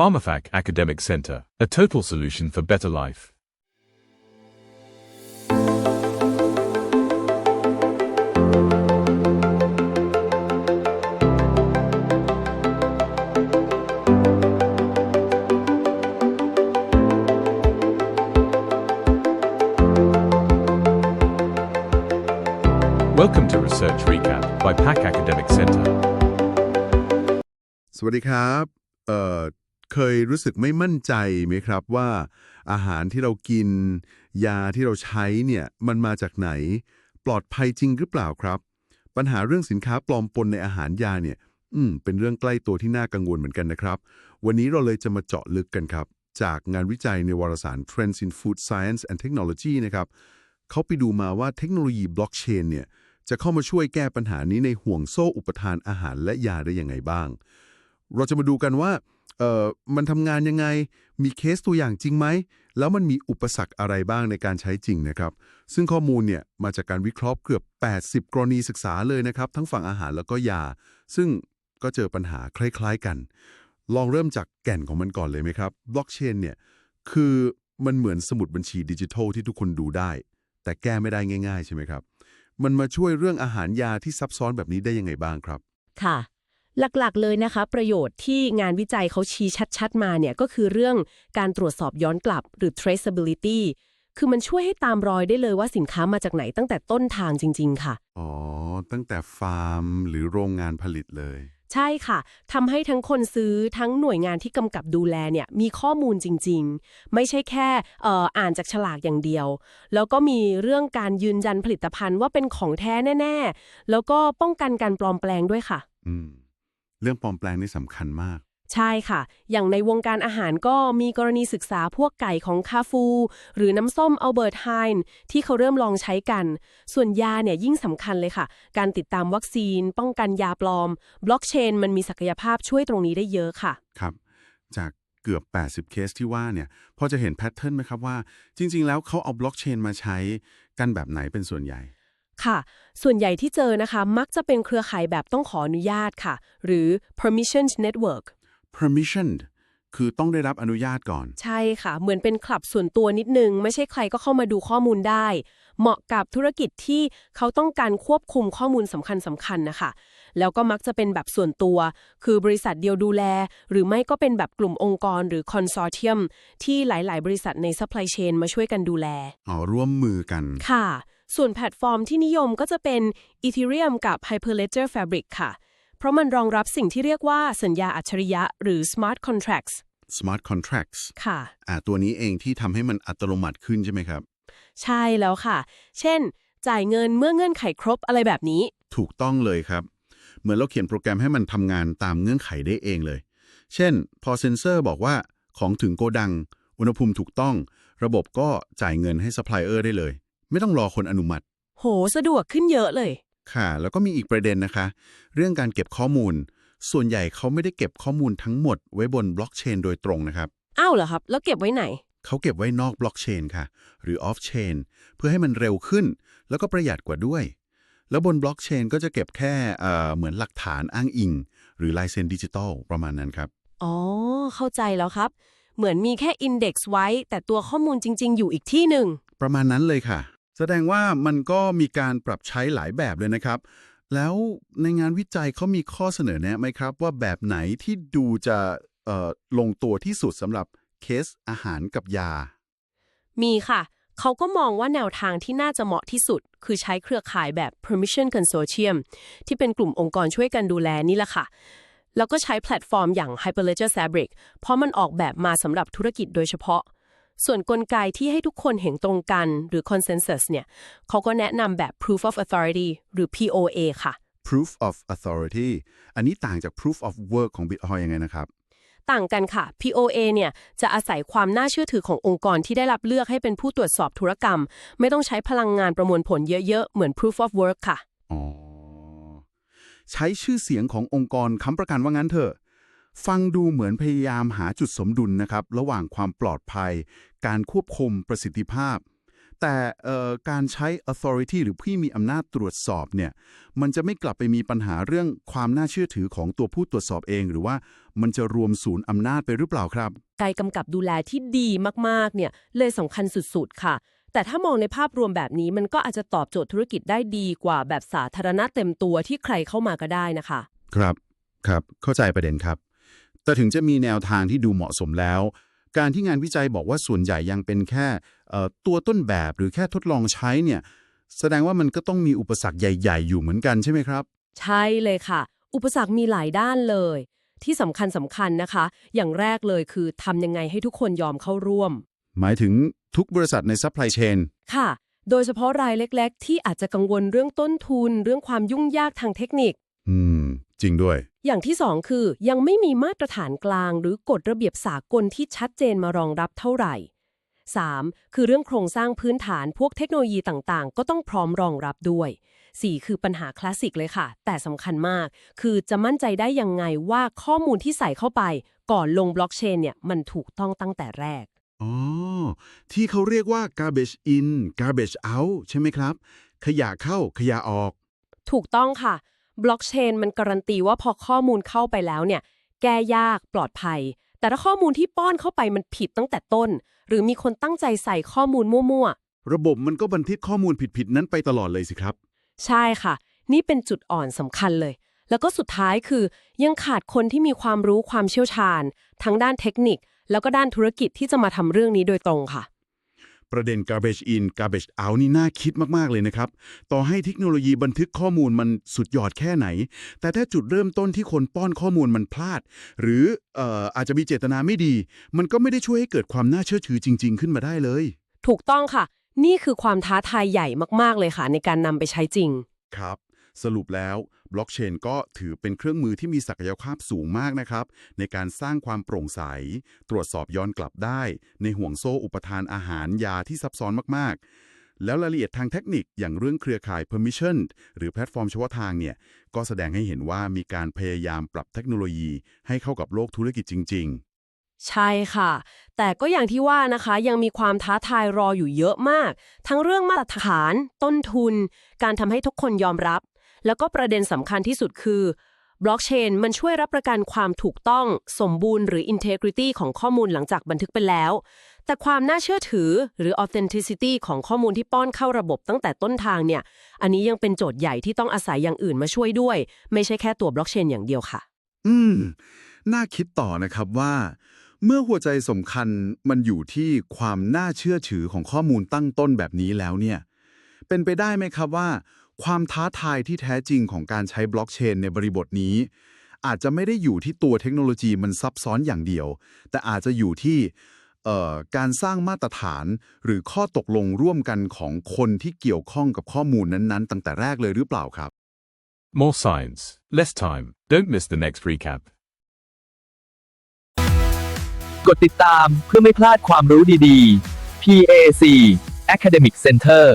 PharmaFac Academic Center, a total solution for better life. Welcome to Research Recap by PAC Academic Center. สวัสดีครับ เอ่อ เคยรู้สึกไม่มั่นใจไหมครับว่า อาหารที่เรากิน ยาที่เราใช้เนี่ยมันมาจากไหน ปลอดภัยจริงหรือเปล่าครับ ปัญหาเรื่องสินค้าปลอมปนในอาหารยาเนี่ย อืม เป็นเรื่องใกล้ตัวที่น่ากังวลเหมือนกันนะครับ วันนี้เราเลยจะมาเจาะลึกกันครับ จากงานวิจัยในวารสาร Trends in Food Science and Technology นะครับเขาไปดูมาว่าเทคโนโลยีบล็อกเชนเนี่ยจะเข้ามาช่วยแก้ปัญหานี้ในห่วงโซ่อุปทานอาหารและยาได้ยังไงบ้าง เราจะมาดูกันว่าเอ่อมันทำงานยังไง มีเคสตัวอย่างจริงไหม แล้วมันมีอุปสรรคอะไรบ้างในการใช้จริงนะครับ ซึ่งข้อมูลเนี่ยมาจากการวิเคราะห์เกือบ 80 กรณีศึกษาเลยนะครับ ทั้งฝั่งอาหารแล้วก็ยา ซึ่งก็เจอปัญหาคล้ายๆกัน ลองเริ่มจากแก่นของมันก่อนเลยไหมครับ บล็อกเชนเนี่ยคือมันเหมือนสมุดบัญชีดิจิทัลที่ทุกคนดูได้ แต่แก้ไม่ได้ง่าย ๆ ใช่ไหมครับ มันมาช่วยเรื่องอาหารยาที่ซับซ้อนแบบนี้ได้ยังไงบ้างครับ ค่ะ หลักๆ เลยนะคะ ประโยชน์ที่งานวิจัยเขาชี้ชัดๆ มาเนี่ยก็คือเรื่องการตรวจสอบย้อนกลับหรือ traceability คือมันช่วยให้ตามรอยได้เลยว่าสินค้ามาจากไหนตั้งแต่ต้นทางจริง ๆ ค่ะ อ๋อ ตั้งแต่ฟาร์มหรือโรงงานผลิตเลย ใช่ค่ะ ทำให้ทั้งคนซื้อทั้งหน่วยงานที่กำกับดูแลเนี่ยมีข้อมูลจริง ๆ ไม่ใช่แค่เอ่ออ่านจากฉลากอย่างเดียว แล้วก็มีเรื่องการยืนยันผลิตภัณฑ์ว่าเป็นของแท้แน่ ๆ แล้วก็ป้องกันการปลอมแปลงด้วยค่ะ อืม เรื่องปลอมแปลงนี่สำคัญมาก ใช่ค่ะ อย่างในวงการอาหารก็มีกรณีศึกษาพวกไก่ของคาฟู หรือน้ำส้มอัลเบิร์ตไฮน์ที่เขาเริ่มลองใช้กัน ส่วนยาเนี่ยยิ่งสำคัญเลยค่ะ การติดตามวัคซีน ป้องกันยาปลอม บล็อกเชนมันมีศักยภาพช่วยตรงนี้ได้เยอะค่ะ ครับ จากเกือบ 80 เคสที่ว่าเนี่ย พอจะเห็นแพทเทิร์นไหมครับว่า จริง ๆ แล้วเขาเอาบล็อกเชนมาใช้กันแบบไหนเป็นส่วนใหญ่ ค่ะ ส่วนใหญ่ที่เจอนะคะ มักจะเป็นเครือข่ายแบบต้องขออนุญาตค่ะ หรือ permissioned network permissioned คือต้องได้รับอนุญาตก่อน ใช่ค่ะ เหมือนเป็นคลับส่วนตัวนิดนึง ไม่ใช่ใครก็เข้ามาดูข้อมูลได้ เหมาะกับธุรกิจที่เขาต้องการควบคุมข้อมูลสำคัญสำคัญนะคะ แล้วก็มักจะเป็นแบบส่วนตัว คือบริษัทเดียวดูแล หรือไม่ก็เป็นแบบกลุ่มองค์กรหรือคอนซอร์เทียม ที่หลาย ๆ บริษัทในซัพพลายเชนมาช่วยกันดูแล อ๋อ ร่วมมือกัน ค่ะ ส่วนแพลตฟอร์มที่นิยมก็จะเป็น Ethereum กับ Hyperledger Fabric ค่ะ เพราะมันรองรับสิ่งที่เรียกว่าสัญญาอัจฉริยะ หรือ Smart Contracts smart contracts ค่ะอ่าตัวนี้เองที่ทำให้มันอัตโนมัติขึ้นใช่ไหมครับ ใช่แล้วค่ะ เช่น จ่ายเงินเมื่อเงื่อนไขครบอะไรแบบนี้ ถูกต้องเลยครับ เหมือนเราเขียนโปรแกรมให้มันทำงานตามเงื่อนไขได้เองเลย เช่น พอเซ็นเซอร์บอกว่าของถึงโกดัง อุณหภูมิถูกต้อง ระบบก็จ่ายเงินให้ซัพพลายเออร์ได้เลย ไม่ต้องรอคนอนุมัติ โห สะดวกขึ้นเยอะเลย ค่ะ แล้วก็มีอีกประเด็นนะคะ เรื่องการเก็บข้อมูล ส่วนใหญ่เขาไม่ได้เก็บข้อมูลทั้งหมดไว้บนบล็อกเชนโดยตรงนะครับ อ้าวเหรอครับ แล้วเก็บไว้ไหน เขาเก็บไว้นอกบล็อกเชนค่ะ หรือออฟเชนเพื่อให้มันเร็วขึ้น แล้วก็ประหยัดกว่าด้วย แล้วบนบล็อกเชนก็จะเก็บแค่เอ่อเหมือนหลักฐานอ้างอิง หรือลายเซ็นดิจิตอลประมาณนั้นครับ อ๋อ เข้าใจแล้วครับ เหมือนมีแค่อินเด็กซ์ไว้ แต่ตัวข้อมูลจริง ๆ อยู่อีกที่หนึ่ง ประมาณนั้นเลยค่ะ แสดงว่ามันก็มีการปรับใช้หลายแบบเลยนะครับ แล้วในงานวิจัยเขามีข้อเสนอแนะไหมครับ ว่าแบบไหนที่ดูจะลงตัวที่สุดสำหรับเคสอาหารกับยา มีค่ะ เขาก็มองว่าแนวทางที่น่าจะเหมาะที่สุด คือใช้เครือข่ายแบบ permission consortium ที่เป็นกลุ่มองค์กรช่วยกันดูแลนี่แหละค่ะ แล้วก็ใช้แพลตฟอร์มอย่าง Hyperledger Fabric เพราะมันออกแบบมาสำหรับธุรกิจโดยเฉพาะ ส่วนกลไกที่ให้ทุกคนเห็นตรงกันหรือ consensus เนี่ยเขาก็แนะนำแบบ proof of authority หรือ POA ค่ะ proof of authority อันนี้ต่างจาก proof of work ของ Bitcoin ยังไงนะครับ ต่างกันค่ะ POA เนี่ยจะอาศัยความน่าเชื่อถือขององค์กรที่ได้รับเลือกให้เป็นผู้ตรวจสอบธุรกรรม ไม่ต้องใช้พลังงานประมวลผลเยอะๆ เหมือน proof of work ค่ะ อ๋อ ใช้ชื่อเสียงขององค์กรค้ำประกันว่างั้นเถอะ ฟังดูเหมือนพยายามหาจุดสมดุลนะครับ ระหว่างความปลอดภัย การควบคุมประสิทธิภาพ แต่เอ่อการใช้ authority หรือผู้มีอำนาจตรวจสอบเนี่ยมันจะไม่กลับไปมีปัญหาเรื่องความน่าเชื่อถือของตัวผู้ตรวจสอบเอง หรือว่ามันจะรวมศูนย์อำนาจไปหรือเปล่าครับการกำกับดูแลที่ดีมากๆเนี่ยเลยสำคัญสุดๆค่ะแต่ถ้ามองในภาพรวมแบบนี้มันก็อาจจะตอบโจทย์ธุรกิจได้ดีกว่าแบบสาธารณะเต็มตัวที่ใครเข้ามาก็ได้นะคะ ครับครับ เข้าใจประเด็นครับ แต่ถึงจะมีแนวทางที่ดูเหมาะสมแล้ว การที่งานวิจัยบอกว่าส่วนใหญ่ยังเป็นแค่เอ่อตัวต้นแบบหรือแค่ทดลองใช้เนี่ยแสดงว่ามันก็ต้องมีอุปสรรคใหญ่ ๆ อยู่เหมือนกันใช่ไหมครับ ใช่เลยค่ะ อุปสรรคมีหลายด้านเลย ที่สำคัญสำคัญนะคะ อย่างแรกเลยคือทำยังไงให้ทุกคนยอมเข้าร่วม หมายถึงทุกบริษัทในซัพพลายเชนค่ะ โดยเฉพาะรายเล็ก ๆ ที่อาจจะกังวลเรื่องต้นทุน เรื่องความยุ่งยากทางเทคนิค อืม จริงด้วย อย่างที่สองคือยังไม่มีมาตรฐานกลางหรือกฎระเบียบสากลที่ชัดเจนมารองรับเท่าไหร่ 3. คือเรื่องโครงสร้างพื้นฐานพวกเทคโนโลยีต่างๆ ก็ต้องพร้อมรองรับด้วย 4. คือปัญหาคลาสสิกเลยค่ะ แต่สำคัญมาก คือจะมั่นใจได้ยังไงว่าข้อมูลที่ใส่เข้าไป ก่อนลงบล็อกเชนเนี่ยมันถูกต้องตั้งแต่แรก อ๋อ ที่เขาเรียกว่า garbage in garbage out ใช่ไหมครับ ขยะเข้าขยะออก ถูกต้องค่ะ บล็อกเชนมันการันตีว่าพอข้อมูลเข้าไปแล้วเนี่ย แก้ยากปลอดภัย แต่ถ้าข้อมูลที่ป้อนเข้าไปมันผิดตั้งแต่ต้น หรือมีคนตั้งใจใส่ข้อมูลมั่วระบบมันก็บันทึกข้อมูลผิดๆนั้นไปตลอดเลยสิครับๆใช่ค่ะ นี่เป็นจุดอ่อนสำคัญเลย แล้วก็สุดท้ายคือ ยังขาดคนที่มีความรู้ความเชี่ยวชาญ ทั้งด้านเทคนิค แล้วก็ด้านธุรกิจที่จะมาทำเรื่องนี้โดยตรงค่ะ ประเด็น garbage in garbage out นี่น่าคิดมาก ๆ เลยนะครับ ต่อให้เทคโนโลยีบันทึกข้อมูลมันสุดยอดแค่ไหน แต่ถ้าจุดเริ่มต้นที่คนป้อนข้อมูลมันพลาด หรือเอ่ออาจจะมีเจตนาไม่ดี มันก็ไม่ได้ช่วยให้เกิดความน่าเชื่อถือจริง ๆ ขึ้นมาได้เลย ถูกต้องค่ะ นี่คือความท้าทายใหญ่มาก ๆ เลยค่ะ ในการนำไปใช้จริง ครับ สรุปแล้ว บล็อกเชนก็ถือเป็นเครื่องมือที่มีศักยภาพสูงมากนะครับ ในการสร้างความโปร่งใส ตรวจสอบย้อนกลับได้ ในห่วงโซ่อุปทานอาหารยาที่ซับซ้อนมากๆ แล้วรายละเอียดทางเทคนิคอย่างเรื่องเครือข่าย permission หรือแพลตฟอร์มเฉพาะทางเนี่ย ก็แสดงให้เห็นว่ามีการพยายามปรับเทคโนโลยี ให้เข้ากับโลกธุรกิจจริงใช่ค่ะ แต่ก็อย่างที่ว่านะคะ ยังมีความท้าทายรออยู่เยอะมาก ทั้งเรื่องมาตรฐาน ต้นทุน การทำให้ทุกคนยอมรับ แล้วก็ประเด็นสำคัญที่สุดคือบล็อกเชนมันช่วยรับประกันความถูกต้องสมบูรณ์หรือ integrity ของข้อมูลหลังจากบันทึกไปแล้ว แต่ความน่าเชื่อถือหรือ authenticity ของข้อมูลที่ป้อนเข้าระบบตั้งแต่ต้นทางเนี่ย อันนี้ยังเป็นโจทย์ใหญ่ที่ต้องอาศัยอย่างอื่นมาช่วยด้วย ไม่ใช่แค่ตัวบล็อกเชนอย่างเดียวค่ะ อืม น่าคิดต่อนะครับว่า เมื่อหัวใจสำคัญมันอยู่ที่ความน่าเชื่อถือของข้อมูลตั้งต้นแบบนี้แล้วเนี่ย เป็นไปได้ไหมครับว่า ความท้าทายที่แท้จริงของการใช้บล็อกเชนในบริบทนี้ อาจจะไม่ได้อยู่ที่ตัวเทคโนโลยีมันซับซ้อนอย่างเดียว แต่อาจจะอยู่ที่เอ่อการสร้างมาตรฐานหรือข้อตกลงร่วมกันของคนที่เกี่ยวข้องกับข้อมูลนั้นๆ ตั้งแต่แรกเลยหรือเปล่าครับ More science, less time. Don't miss the next recap. กดติดตามเพื่อไม่พลาดความรู้ดีๆ PAC Academic Center